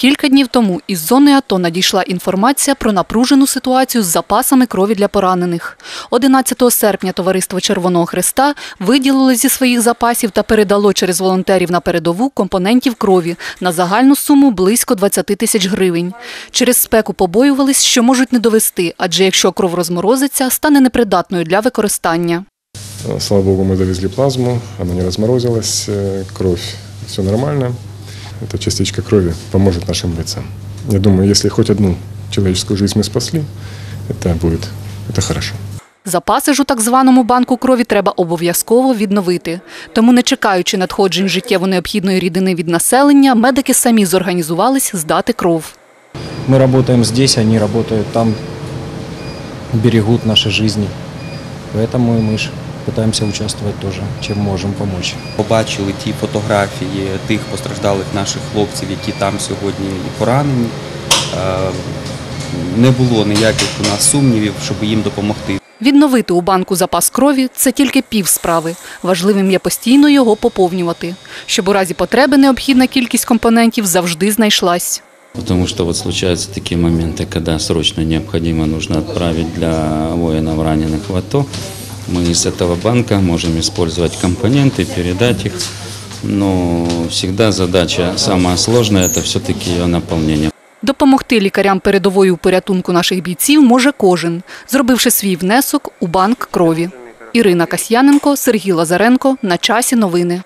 Кілька днів тому із зони АТО надійшла інформація про напружену ситуацію з запасами крові для поранених. 11 серпня товариство Червоного Христа виділило зі своїх запасів та передало через волонтерів на передову компонентів крові на загальну суму близько 20 тисяч гривень. Через спеку побоювались, що можуть не довести, адже якщо кров розморозиться, стане непридатною для використання. Слава богу, мы довезли плазму, она не разморозилась, э, кровь, все нормально Эта частичка крови поможет нашим бойцам. Я думаю, если хоть одну человеческую жизнь мы спасли, это будет, это хорошо. Запаси ж у так званому банку крові треба обов'язково відновити. Тому, не чекаючи надходжень життєво необхідної рідини від населення, медики самі зорганізувались здати кров. Мы работаем здесь, они работают там, берегут наши жизни. Поэтому и мы ж пытаемся участвовать тоже, чем можем помочь. Побачили ті фотографії тих постраждалих наших хлопців, які там сьогодні і поранені. Е, Не було ніяких у нас сумнівів, щоб їм допомогти. Відновити у банку запас крові це тільки пів справи. Важливим є постійно його поповнювати, щоб у разі потреби необхідна кількість компонентів завжди знайшлась. Потому что вот случаются такие моменты, когда срочно необходимо нужно отправить для воинов раненых в АТО. Мы из этого банка можем использовать компоненты, передать их. Но всегда задача самая сложная – это все-таки ее наполнение. Допомогти лікарям передової у порятунку наших бійців може кожен, зробивши свій внесок у банк крові. Ірина Касьяненко, Сергій Лазаренко. На часі новини.